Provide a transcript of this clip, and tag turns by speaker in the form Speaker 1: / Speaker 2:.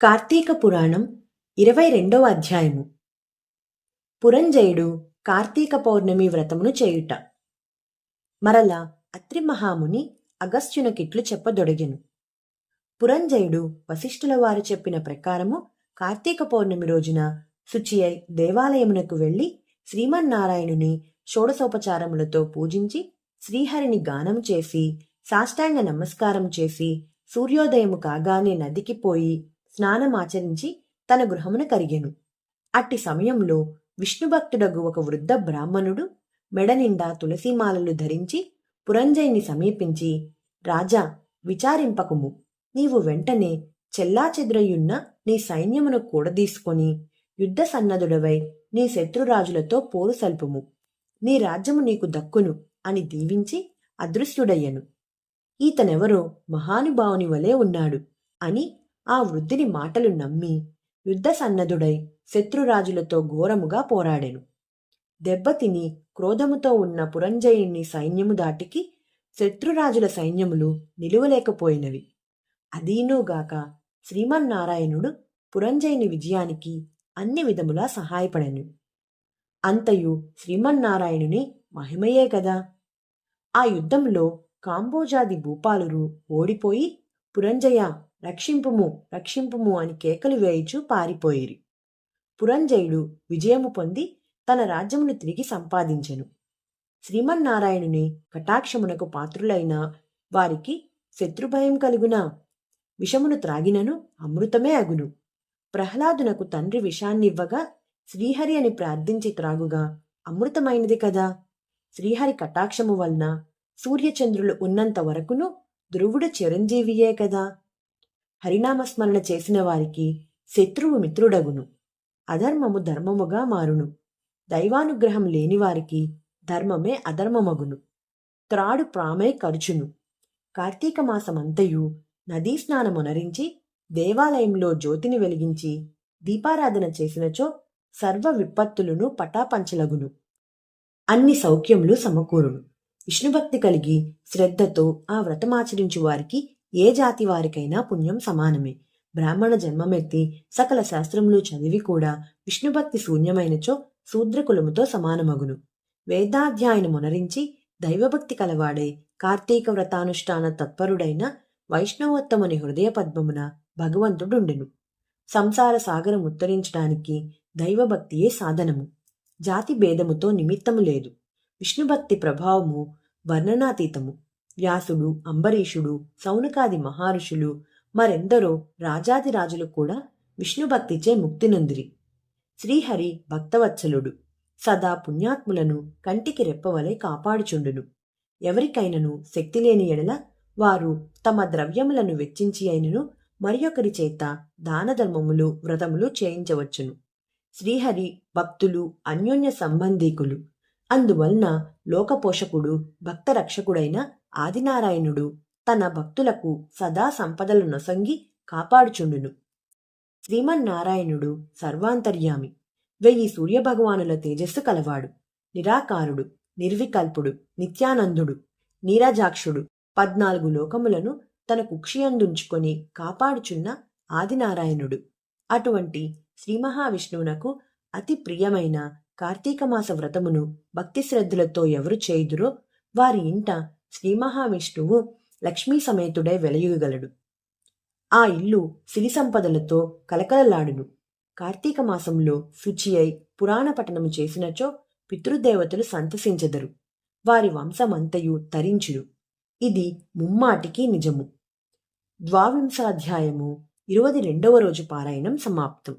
Speaker 1: కార్తీక పురాణం ఇరవై రెండవ అధ్యాయము. పురంజయుడు కార్తీక పౌర్ణమి వ్రతమును చేయుట. మరల అత్రి మహాముని అగస్త్యునకిట్లు చెప్పదొడిగెను. పురంజయుడు వశిష్ఠుల వారు చెప్పిన ప్రకారము కార్తీక పౌర్ణమి రోజున శుచి అయి దేవాలయమునకు వెళ్ళి శ్రీమన్నారాయణుని షోడసోపచారములతో పూజించి శ్రీహరిని గానం చేసి సాష్టాంగ నమస్కారం చేసి సూర్యోదయము కాగానే నదికి పోయి స్నానమాచరించి తన గృహమున కరిగెను. అట్టి సమయంలో విష్ణుభక్తుడగు ఒక వృద్ధ బ్రాహ్మణుడు మెడనిండా తులసీమాలలు ధరించి పురంజయుని సమీపించి రాజా విచారింపకుము. నీవు వెంటనే చెల్లాచెదురయున్న నీ సైన్యమును కూడదీసుకొని యుద్ధ సన్నదుడవై నీ శత్రురాజులతో పోరు సల్పుము. నీ రాజ్యము నీకు దక్కును అని దీవించి అదృశ్యుడయ్యను. ఈతనెవరో మహానుభావుని వలె ఉన్నాడు అని ఆ వృద్ధుని మాటలు నమ్మి యుద్ధ సన్నదుడై శత్రురాజులతో ఘోరముగా పోరాడెను. దెబ్బతిని క్రోధముతో ఉన్న పురంజయుని సైన్యము దాటికి శత్రురాజుల సైన్యములు నిలువలేకపోయినవి. అదీనుగాక శ్రీమన్నారాయణుడు పురంజయుని విజయానికి అన్ని విధములా సహాయపడెను. అంతయు శ్రీమన్నారాయణుని మహిమయే కదా. ఆ యుద్ధంలో కాంబోజాది భూపాలురు ఓడిపోయి పురంజయ రక్షింపుము రక్షింపుము అని కేకలు వేయిచు పారిపోయిరి. పురంజయుడు విజయము పొంది తన రాజ్యమును తిరిగి సంపాదించెను. శ్రీమన్నారాయణుని కటాక్షమునకు పాత్రులైన వారికి శత్రుభయం కలుగునా? విషమును త్రాగినను అమృతమే అగును. ప్రహ్లాదునకు తండ్రి విషాన్నివ్వగా శ్రీహరి అని ప్రార్థించి త్రాగుగా అమృతమైనది కదా? శ్రీహరి కటాక్షము వలన సూర్యచంద్రులు ఉన్నంత వరకును ధ్రువుడు చిరంజీవియే కదా? హరినామస్మరణ చేసిన వారికి శత్రువు మిత్రుడగును. అధర్మము ధర్మముగా మారును. దైవానుగ్రహం లేని వారికి ధర్మమే అధర్మమగును. త్రాడు ప్రామే ఖర్చును కార్తీక మాసమంతయు నదీ స్నానమునరించి దేవాలయంలో జ్యోతిని వెలిగించి దీపారాధన చేసినచో సర్వ విపత్తులను పటాపంచలగును. అన్ని సౌఖ్యములు సమకూరును. విష్ణుభక్తి కలిగి శ్రద్ధతో ఆ వ్రతమాచరించు వారికి ఏ జాతి వారికైనా పుణ్యం సమానమే. బ్రాహ్మణ జన్మమెత్తి సకల శాస్త్రములు చదివి కూడా విష్ణుభక్తి శూన్యమైనచో శూద్రకులముతో సమానమగును. వేదాధ్యాయనమునరించి దైవభక్తి కలవాడే కార్తీక వ్రతానుష్ఠాన తత్పరుడైన వైష్ణవోత్తముని హృదయ పద్మమున భగవంతుడుండెను. సంసార సాగరం ఉత్తరించడానికి దైవభక్తియే సాధనము. జాతి భేదముతో నిమిత్తము లేదు. విష్ణుభక్తి ప్రభావము వర్ణనాతీతము. వ్యాసుడు అంబరీషుడు సౌనకాది మహర్షులు మరెందరో రాజాదిరాజులు కూడా విష్ణుభక్తిచే ముక్తినందిరి. శ్రీహరి భక్తవత్సలుడు. సదా పుణ్యాత్ములను కంటికి రెప్పవలే కాపాడుచుండును. ఎవరికైనను శక్తి లేని ఎడల వారు తమ ద్రవ్యములను వెచ్చించి అయినను మరియొకరి చేత దానధర్మములు వ్రతములు చేయించవచ్చును. శ్రీహరి భక్తులు అన్యోన్య సంబంధీకులు. అందువలన లోకపోషకుడు భక్తరక్షకుడైన ఆదినారాయణుడు తన భక్తులకు సదా సంపదలు నొసంగి కాపాడుచుండును. శ్రీమన్నారాయణుడు సర్వాంతర్యామి. వెయ్యి సూర్యభగవానుల తేజస్సు కలవాడు. నిరాకారుడు నిర్వికల్పుడు నిత్యానందుడు నీరజాక్షుడు పద్నాలుగు లోకములను తన కుక్షియందుంచుకొని కాపాడుచున్న ఆదినారాయణుడు. అటువంటి శ్రీ మహావిష్ణువునకు అతి ప్రియమైన కార్తీకమాస వ్రతమును భక్తి శ్రద్ధలతో ఎవరు చేయుదురో వారి ఇంట శ్రీ మహావిష్ణువు లక్ష్మీ సమేతుడై వెలయుగలడు ఆ ఇల్లు సిరి సంపదలతో కలకలలాడును. కార్తీక మాసంలో శుచి అయి పురాణ పఠనము చేసినచో పితృదేవతలు సంతసించెదరు. వారి వంశమంతయు తరించుడు ఇది ముమ్మాటికి నిజము. ద్వావింశాధ్యాయము ఇరవది రెండవ రోజు పారాయణం సమాప్తం.